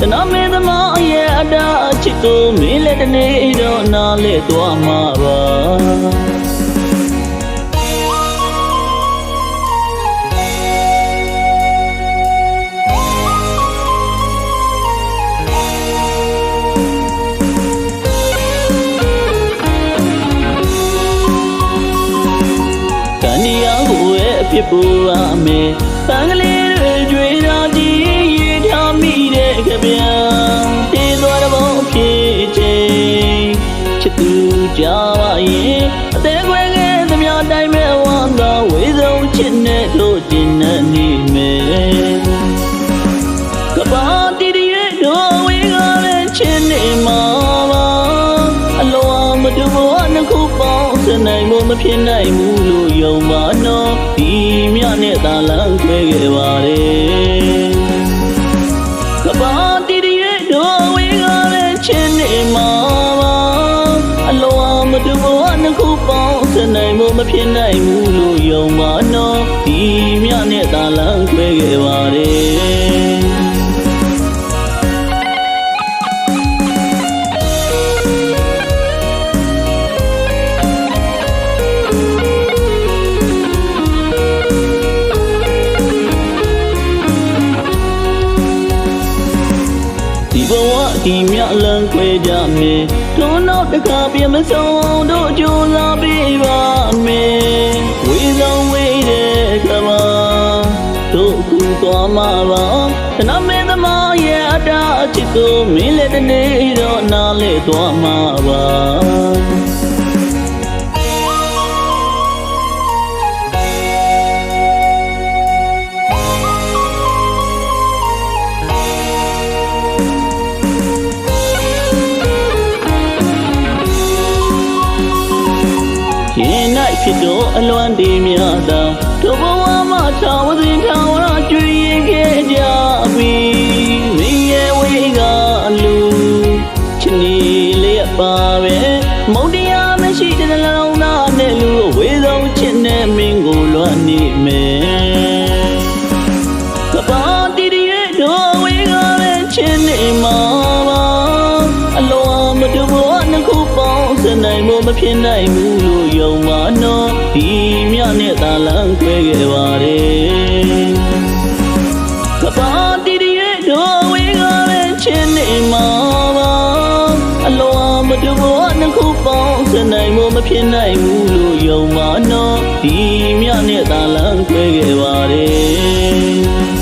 တနာမင်းသမားရဲ့အတားအချစ်ကိုမင်းလည်းတနေ့တော့နားလဲသွားမှာပါတန်ဒီယာကိုရဲ့အဖြစ်ပူပါမယ်တန်ကလေး ဘဝနှစ်ခုပေါင်းစနိုင်မမဖြစ်နိုင်ဘူးလို့ယုံပါတော့ဒီမြနဲ့သာလန်းခွဲခဲ့ပါတယ်ကဘာတီရီရဲ့တို့ဝေကလည်းချင်းနေမှာပါအလောမတူဘဝနှစ်ခုပေါင်းစနိုင်မမဖြစ်နိုင်ဘူးလို့ယုံပါတော့ဒီမြနဲ့သာလန်းခွဲခဲ့ပါတ ခါပြမဆုံးတို့ကြိုးစားပေးပါမယ်ဝေဆောင်ဝေးတဲ့ကဘာတို့အခုသွားမှာပါခဏမင်းသမားရဲ့အတားအချစ်ကိုမင်းလည်းတနေ့တော့နားလဲသွားမှာပါ လွမ်းတည်များသောတို့ဘဝမှာသာဝစဉ်ထာဝရကြွေရင်ခဲ့ကြပြီမင်းရဲ့ဝေကလူချစ်နေလျက်ပါပဲမုတ်တရားမရှိတဲ့နှလုံးသားနဲ့လူဝေဆုံးချစ်နဲ့မင်းကိုလွမ်းနေမယ်ကပါတီရီရဲ့တို့ဝေကလည်းချစ်နေမှာပါအလောမတူဘဝနှစ်ခုပေါင်းစနိုင်မမဖြစ်နိုင်ဘူးလို့ယုံပါတော့ ဒီမြနဲ့သာလန်းခွဲခဲ့ပါတယ်ကပါတီရီရဲ့တို့ဝေကလည်းချစ်နေမှာပါအလောမတူဘဝနှစ်ခုပေါင်းစနိုင်မမဖြစ်နိုင်ဘူးလို့ယုံပါတော့ဒီမြနဲ့သာလန်းခွဲခဲ့ပါတယ်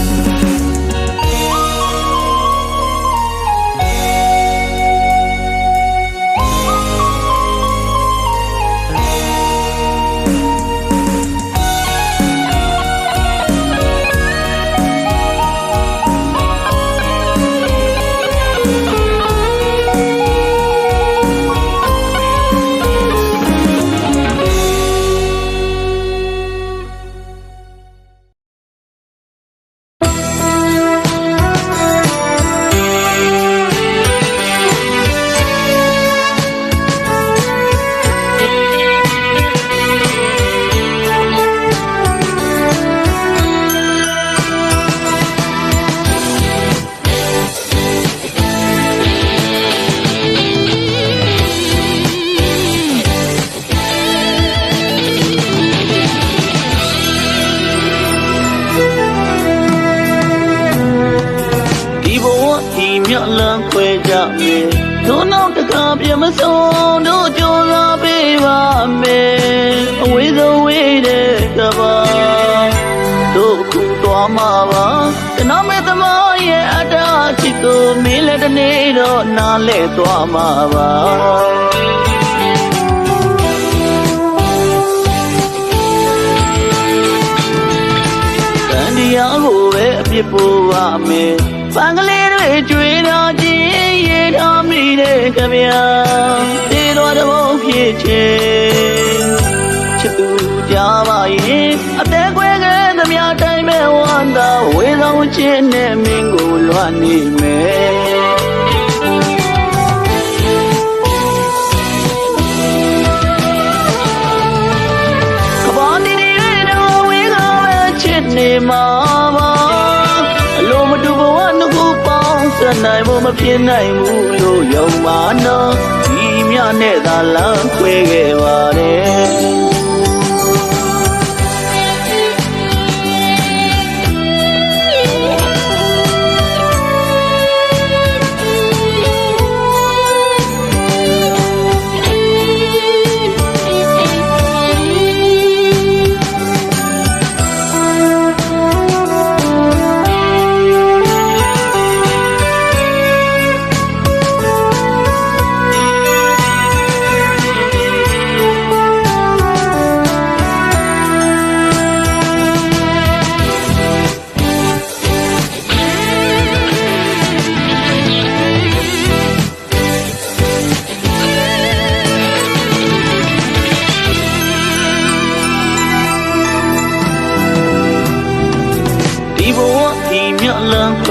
တနာမေသမားရဲ့အတားချစ်ကိုမင်းလည်းတနေ့တော့နားလဲသွားမှာပါတန်တရားကိုပဲအပြစ်ပို့ပါမယ်။ပန်းကလေးတွေကြွေတော်ချင်းရေတော်မိတဲ့ကဗျာတေတော်တဘုံဖြစ်ချင်းချစ်သူကြပါရင်အသေးခွဲကသမျှတိုင်းမဲ့ ဝန္တာဝေလောင်းခြင်းနဲ့မင်းကိုလွှတ်နေမယ်နေမှာပါအလိုမတူဘဝနှစ်ခုပေါင်းဆက်နိုင်ဖို့မဖြစ်နိုင်ဘူးလို့ယုံပါနော်ဒီမြနဲ့သာလမ်းခွဲခဲ့ပါတယ်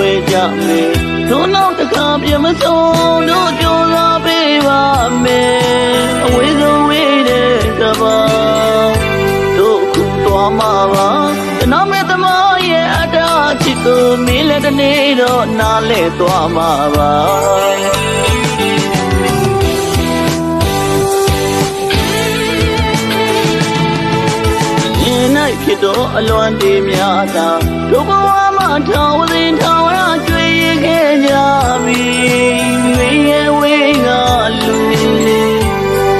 ခွဲကြမယ်တို့နောက်တစ်ခါပြန်မဆုံးတို့ကြိုးစားပေးပါမယ်အဝေးဆုံးဝေးတဲ့ကဘာတို့ခုသွားမှာပါကျွန်တော်မဲ့သမားရဲ့အတားချစ်ကိုမင်းလည်းတစ်နေ့တော့နားလဲသွားမှာပါရင်၌ဖြစ်တော့အလွန်တည်များသာဒုဘဝမှာ ထောင်စဉ်ထောင်ရကြွေခဲ့ကြပြီဝေးရဲ့ဝေးကလူ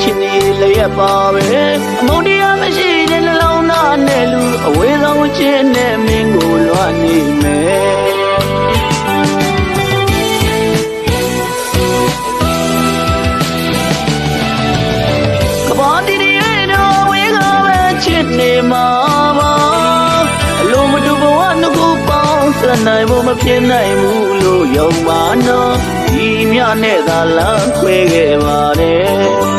ချစ်နေလျက်ပါပဲအမုန်းတရားမရှိတဲ့နှလုံးသားနဲ့လူအဝေးဆုံးချစ်နဲ့မင်းကိုလွှမ်းနေမယ် ဖို့မဖြစ်နိုင်ဘူးလို့ယုံပါနော်ဒီမြနဲ့သာလမ်းခွဲခဲ့ပါတယ်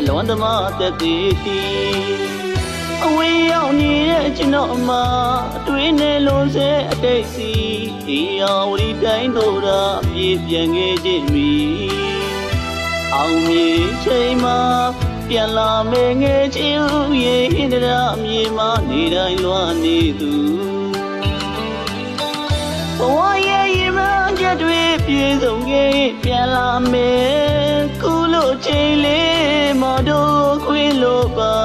အလွန်သမားသက်သေးတီအဝေးရောက်နေတဲ့ကျွန်တော်အမအတွင်းနဲ့လုံးစဲအတိတ်စီဒီယာဝရီတိုင်းတို့ရာပြေးပြန်ခဲ့ခြင်းမီအောင်မြေချိန်မှာပြန်လာမယ်ငယ်ချင်းဦးရဲ့ဟင်္ဒရာအမြေမှာနေတိုင်းလွှမ်းနေသူ ဘဝရဲ့ရင်မချက်တွေပြေဆုံးခဲ့ပြန်လာမယ်ခုလိုချိန်လေးမတို့ခွေးလို့ပါ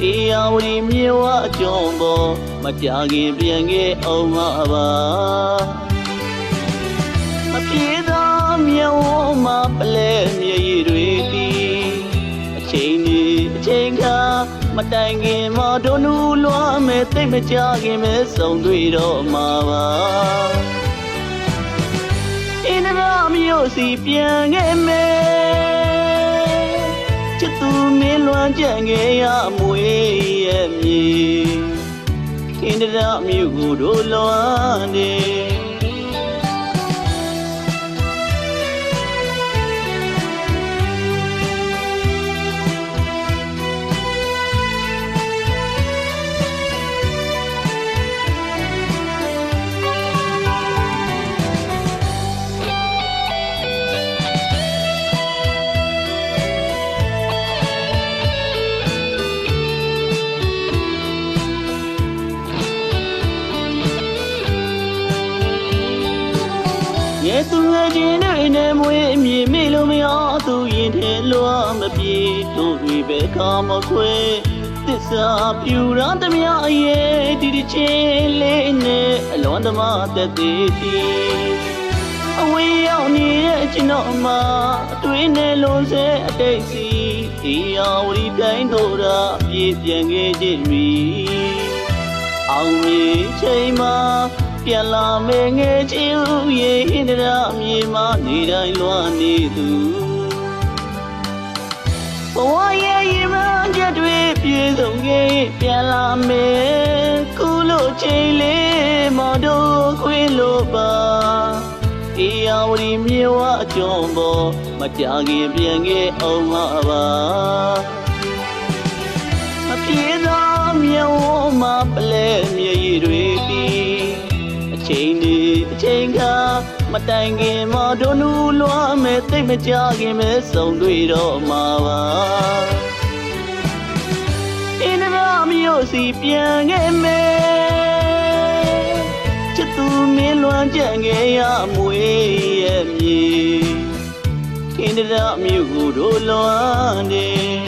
ဒီအဝရီမြေဝအကျုံးပေါ်မကြခင်ပြန်ခဲ့အောင်ပါပါမပြေသောမြေဝမှာပလဲမြေ မတိုင်ခင်မတို့နူလွားမဲ့သိပ်မကြခင်ပဲဆုံတွေ့တော့မှာပါအင်းရမျိုးစီပြန်ခဲ့မယ်ချစ်သူမင်းလွမ်းကြံခဲ့ရမွေရဲ့မြေအင်းရမျိုးကိုတို့လွမ်းနေရဲ့ သူငယ်ချင်းတွေနဲ့မွေးအမြင်မေလို့မရသူသူရင်ထဲလွားမပြေတို့တွေပဲခါမခွဲသစ္စာပြူရန်သမျှရဲ့ဒီဒီချင်းလေးနဲ့အလွန်တမသက်သေးသည်အဝေးရောက်နေတဲ့ကျွန်တော်မှာအတွင်းနဲ့လုံးစဲအတိတ်စီဒီယာဝရီတိုင်းတို့ရာအပြေးပြန်ခဲ့ကြပြီအောင်မြေချိန်မှာ ပြန်လာမယ်ငယ်ချင်းဦးရဲ့ဟင်ဒရာအမြေမှာနေတိုင်းလွမ်းနေသူဘဝရဲ့ရင်မှန်းချက်တွေပြေဆုံးခဲ့ပြန်လာမယ်ကုလို့ချိန်လေးမော်တို့ခွေးလို့ပါအေးယာဝတီမြေဝအကျော်ပေါ်မကြခင်ပြန်ခဲ့အောင်မှာပါအပြေသာမြေဝမှာပလဲမြေရည်တွေတီအ ချိန်ဒီအချိန်ခါမတိုင်ခင်မတို့နူလွားမဲ့သိပ်မကြခင်ပဲဆုံတွေ့တော့မှာပါအင်းနာမျိုးစီပြန်ခဲ့မယ်ချစ်သူမင်းလွမ်းကြံခဲ့ရမွေရဲ့မြေအင်းနာမျိုးကိုတို့လွမ်းတယ်ယုံ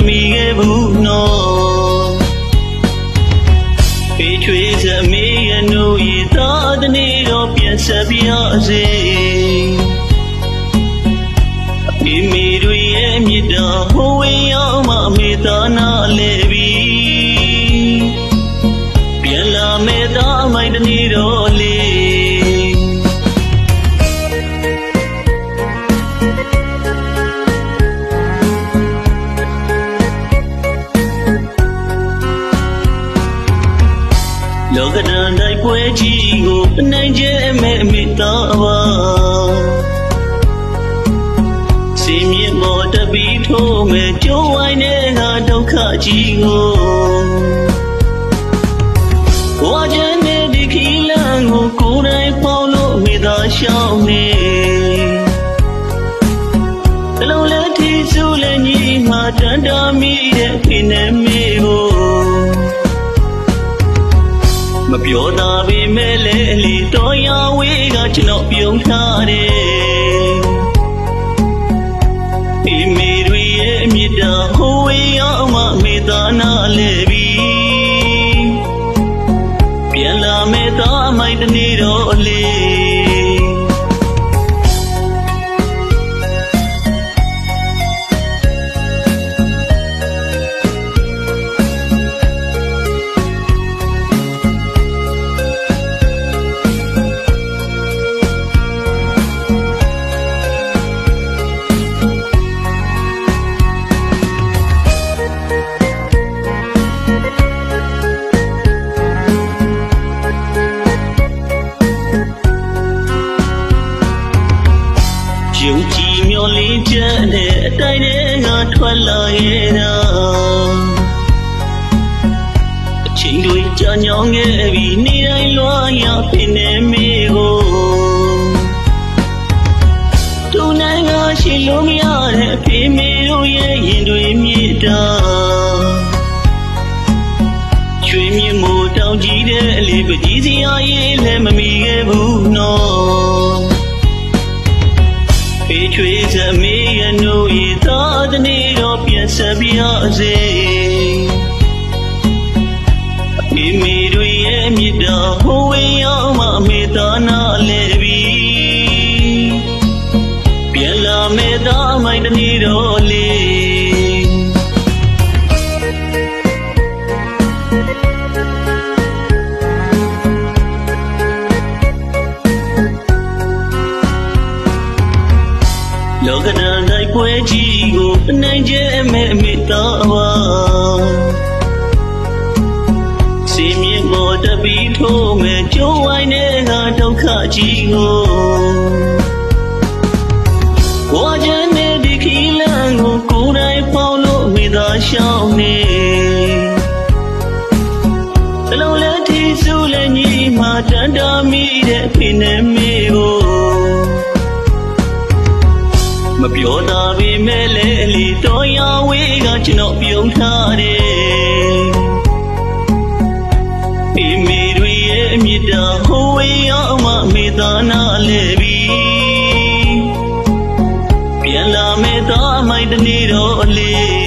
မမီခဲ့ဘူးနော်ဖေချွေစမေးရနိုးရသာတနေ့တော့ပြန်ဆက်ပြစေအဖေမေတို့ရဲ့မြစ်တာဟိုဝေးရောက်မှအမေသာနာလဲပြီပြန်လာမေသာမိုက်တနေ့တော့ ကြီးကိုအနိုင်ကျဲမဲ့မိသားပါစီမြင့်မော်တပီထိုးမဲ့ကြိုးဝိုင်းတဲ့ငါဒုက္ခကြီးကိုဘဝချမ်းတဲ့ဒီခီလန်ကိုကိုယ်တိုင်ပေါလို့မိသားရှောင်းနေအလုံးလက်ထီစုလည်းညီမှာတန်တာမိတဲ့ဖိနေမေကို မပြောတာပေမဲ့လည်းလီတော်ရဝေးကကျွန်တော်ပြုံးထားတယ်ဒီမေတွေရဲ့မြစ်တာဟိုဝေးရောက်မှမေတ္တာနာလဲပြီပြန်လာမေတ္တာမိုက်တနေ့တော့လေ တော့ပြ ပီထိုးမဲ့ကြိုးဝိုင်းတဲ့ကဒုက္ခကြီးကိုဝါကျန်တဲ့ဒီခီလန်ကိုကိုယ်တိုင်ပေါလို့မိသားရှောင်းနေအလုံးလက်ထီစုလည်းညီမှာတန်တာမိတဲ့ဖိနေမေကိုမပြောတာပေမဲ့လေအလီတော်ရဝေးကကျွန်တော်ပြုံးထားတယ် တာဟိုဝေးရောက်မှမေတ္တာနာလဲပြီပြန်လာမေတ္တာမိုက်တနေ့တော့လေ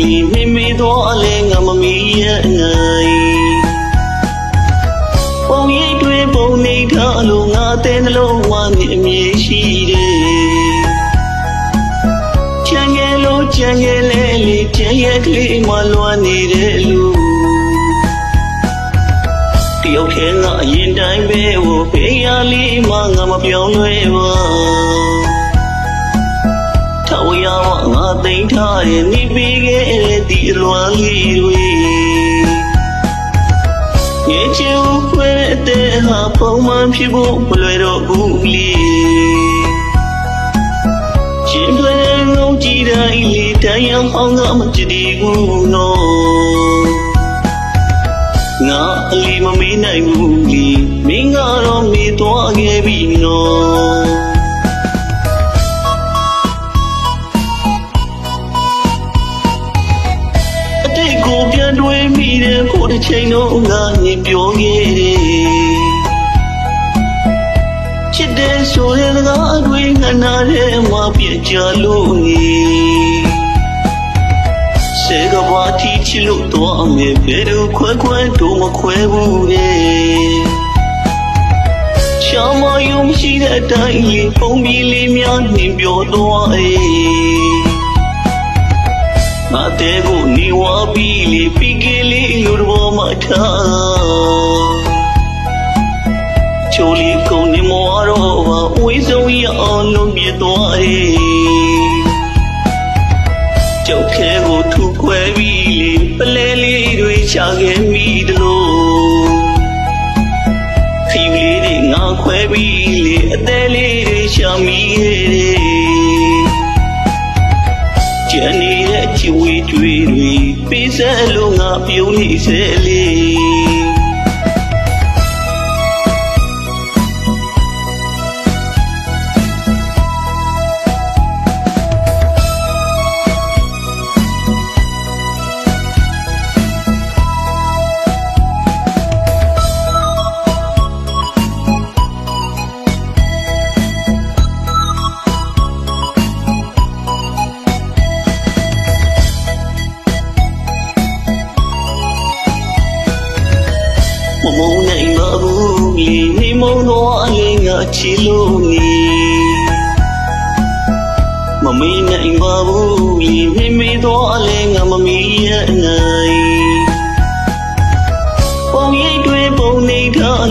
ဘူးလီမိမိတော့အလင်းကမမီးရဲ့နိုင်ပုံရိပ်တွေပုံနေထားလို့ငါတဲ့နှလုံးဝမြအမြင်ရှိတယ်ချန်ငယ်လို့ချန်ငယ်လဲလေးချန်ရဲ့ကလေးမလွမ်းနေတဲ့လူတယောက်ထဲကအရင်တိုင်းပဲဟိုဖေးရလေးမှငါမပြောင်းလဲပါ သိမ်းထားတဲ့နေပေးခဲ့တဲ့ဒီအလွမ်းလေးတွေရဲ့ချူခွဲတဲ့ဟာပုံမှန်ဖြစ်ဖို့မလွယ်တော့ဘူးလေရှင်တွေငုံကြည့်တိုင်းလေးတိုင်းအောင်ဟောင်းကမကြည့်ဘူးနော်ငါအလီမမေးနိုင်ဘူးလီမင်းကတော့မေးသွားခဲ့ပြီနော် တွေးမိတဲ့ကိုတစ်ချိန်တော့ငါညင်ပြောခဲ့တယ်ချစ်တဲ့ဆိုတဲ့စကားတွေငါနာထဲမှာပြကြလို့နေစေကဘာတီချီလို့တော့မယ်ဘယ်လိုခွဲခွဲတော့မခွဲဘူးလေချာမယုံရှိတဲ့အတိုင်းလေးပုံပြီးလေးများနှင်ပြောတော့အေး ငါတဲ့ကိုနေဝပြီးလေးပြီးကလေးလူတော်မှထားချိုလီကုန်နေမွားတော့ဘာဝေးဆုံးရအောင်လုံးပြသွားအေးကြောက်ခဲကိုထူခွဲပြီးလေပလဲလေးတွေချခဲ့မိတလို့ခီးလေးတွေငါခွဲပြီးလေအသေးလေးတွေရှာမိခဲ့တယ် ကျန်နေတဲ့ချီဝေးတွေတွေပေးစက်လို့ငါပြုံးနေစေလေ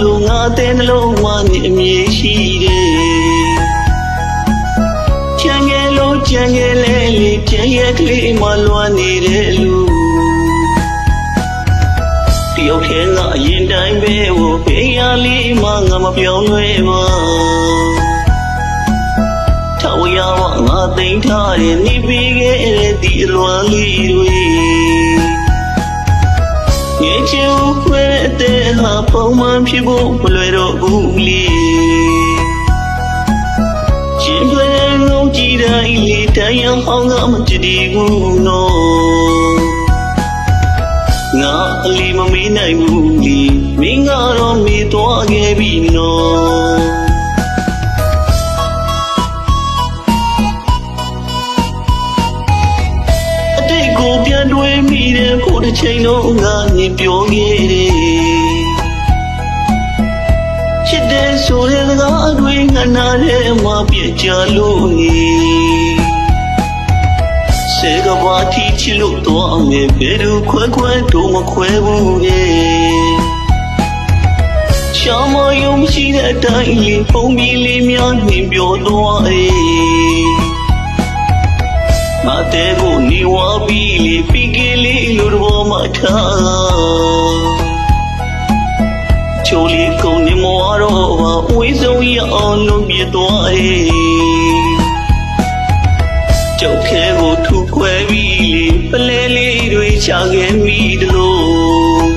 လို့ငါတဲ့နှလုံးဝနေအမြင်ရှိတယ်ချန်ငယ်လို့ချန်ငယ်လဲလေးချန်ရဲ့ကလေးမလွမ်းနေတဲ့လူယောက်ခဲကအရင်တိုင်းပဲဟိုဖေးရလေးမှငါမပြောင်းလဲပါထောက်ရဝငါသိမ်းထားတဲ့နေပြီးခဲ့တဲ့ဒီအလွမ်းလေးတွေ ငယ်ချူခွဲတဲ့ဟာပုံမှန်ဖြစ်ဖို့မလွယ်တော့ဘူးလေရှင်တွင်ငုံကြည့်တိုင်းလေတန်ရဟောင်းကမတည်တည်ဘူးနော်ငါအလီမမေးနိုင်ဘူးလေမင်းကတော့မေးသွားခဲ့ပြီနော် တဲ့ခုတစ်ချိန်တော့ငါနေပြောခဲ့တယ်ချစ်တဲ့ဆိုတဲ့စကားအတွေငနာတဲ့မှာပြည့်ကြလို့နေစေကဘာတီချီလို့တော့မယ်ဘယ်လိုခွဲခွဲတော့မခွဲဘူးလေရှောင်းမယုံရှိတဲ့အတိုင်းလေးပုံပြီးလေးများနှင်ပြောတော့အေး မတဲ့ကိုနေဝပြီးလေးပြီးကလေးလိုတော့မထားချိုလီကုန်းနေမွားတော့ဘာဝေးဆုံးရအောင်လုပ်ပြသွားအေးကြောက်ခဲကိုထူခွဲပြီးလေပလဲလေးတွေချခဲ့မိတလို့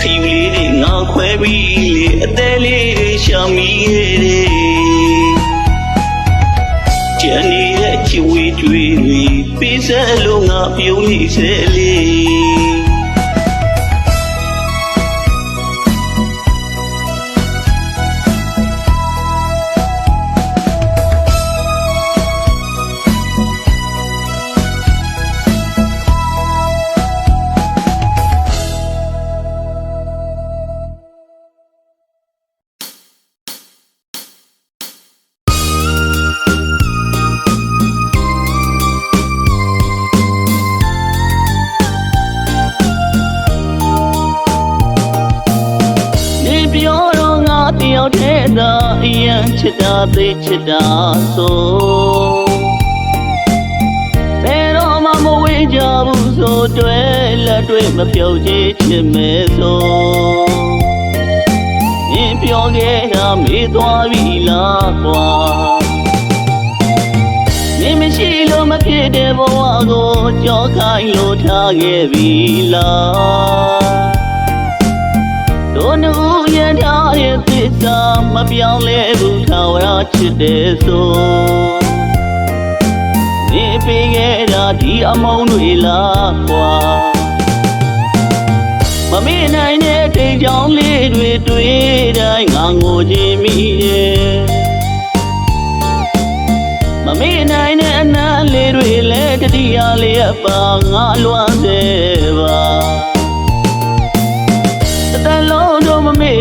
ခီးလေးတွေငါခွဲပြီးလေအသေးလေးတွေရှာမိခဲ့တယ် တွေတွေပေးစက်လို့ငါပြုံးနေစေလေ အယံချစ်တာသိချစ်တာဆိုဘယ်တော့မှမဝေးကြဘူးဆိုတွဲလက်တွေ့မပြုတ်ချစ်ချစ်မဲဆိုနေပြောခဲ့တာမေးသွားပြီလားကွာနေမရှိလို့မဖြစ်တဲ့ဘဝကိုကြောက်ခိုင်းလို့ထားခဲ့ပြီလားတို့နှူ ရထားရဲ့သစ္စာမပြောင်းလဲဘူးထာဝရချစ်တဲ့ဆိုနေပေးခဲ့တာဒီအမုန်းတွေလားကွာမမေ့နိုင်တဲ့ထိတ်ချောင်းလေးတွေတွေ့တိုင်းငါငိုခြင်းမိရဲ့မမေ့နိုင်တဲ့အနံ့လေးတွေလည်းတတိယလေးအပါငါလွမ်းစေပါ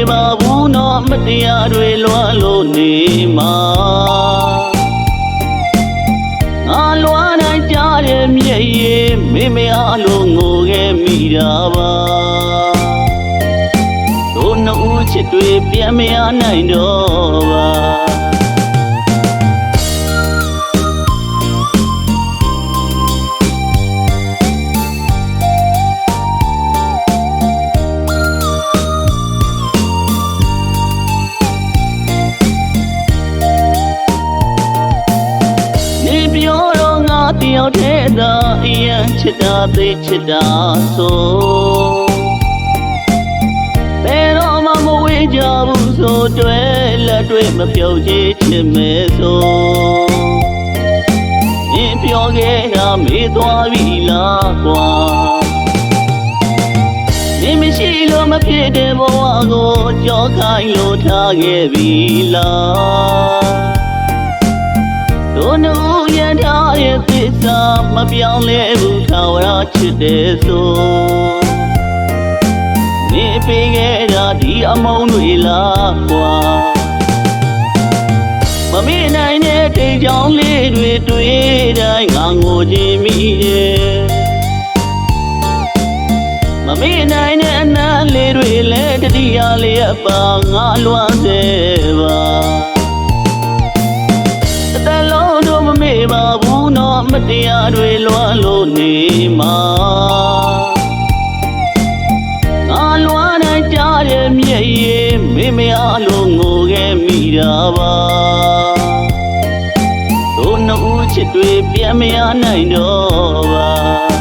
ပါဘူးနော်မတရားတွေလွမ်းလို့နေမှာငါလွမ်းနိုင်ကြတဲ့မြည့်ရင်မေမေအားလုံးငိုခဲ့မိတာပါတို့နှစ်ဦးချစ်တွေပြန်မရနိုင်တော့ပါ ငါတယောက်တည်းသာအယံချစ်တာသိချစ်တာဆိုဘယ်တော့မှမဝေးကြဘူးဆိုတွဲလက်တွေ့မပြုတ်ချစ်ချစ်မဲဆိုနေပြောခဲ့တာမေးသွားပြီလားကွာနေမရှိလို့မဖြစ်တဲ့ဘဝကိုကြောက်ခိုင်းလို့ထားခဲ့ပြီလား တို့နှူရထားရဲ့သစ္စာမပြောင်းလဲဘူးထာဝရချစ်တဲ့ဆိုနေပေးခဲ့တာဒီအမုန်းတွေလားကွာမမေ့နိုင်တဲ့ထိတ်ချောင်းလေးတွေတွေ့တိုင်းငါငိုခြင်းမိရဲ့မမေ့နိုင်တဲ့အနံ့လေးတွေလည်းတတိယလေးအပါငါလွမ်းစေပါ မတရားတွေလွှမ်းလို့နေမှာငါလွှမ်းနိုင်ကြရဲ့မျက်ရည်မေမရလို့ငိုခဲ့မိတာပါတို့နှစ်ဦးချစ်တွေပြန်မရနိုင်တော့ပါ